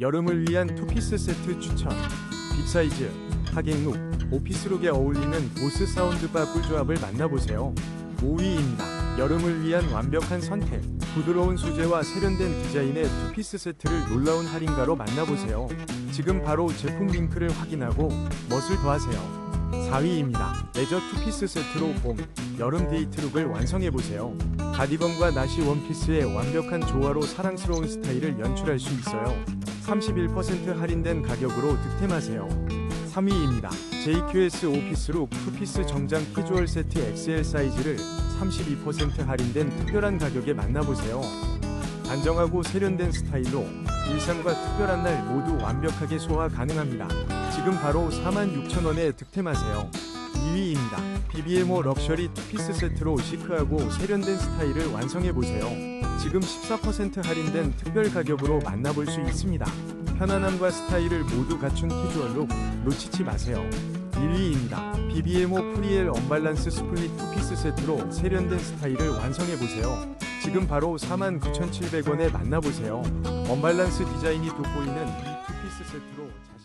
여름을 위한 투피스 세트 추천. 빅사이즈, 하객룩, 오피스룩에 어울리는 보스 사운드바 꿀조합을 만나보세요. 5위입니다. 여름을 위한 완벽한 선택. 부드러운 소재와 세련된 디자인의 투피스 세트를 놀라운 할인가로 만나보세요. 지금 바로 제품 링크를 확인하고 멋을 더하세요. 4위입니다. 레저 투피스 세트로 봄, 여름 데이트 룩을 완성해보세요. 가디건과 나시 원피스의 완벽한 조화로 사랑스러운 스타일을 연출할 수 있어요. 31% 할인된 가격으로 득템하세요. 3위입니다. JQS 오피스룩 투피스 정장 캐주얼 세트 XL 사이즈를 32% 할인된 특별한 가격에 만나보세요. 단정하고 세련된 스타일로 일상과 특별한 날 모두 완벽하게 소화 가능합니다. 지금 바로 46,000원에 득템하세요. 2위입니다. BBMO 럭셔리 투피스 세트로 시크하고 세련된 스타일을 완성해보세요. 지금 14% 할인된 특별 가격으로 만나볼 수 있습니다. 편안함과 스타일을 모두 갖춘 캐주얼룩 놓치지 마세요. 1위입니다. BBMO 프리엘 언발란스 스플릿 투피스 세트로 세련된 스타일을 완성해보세요. 지금 바로 49,700원에 만나보세요. 언발란스 디자인이 돋보이는 이 투피스 세트로 잘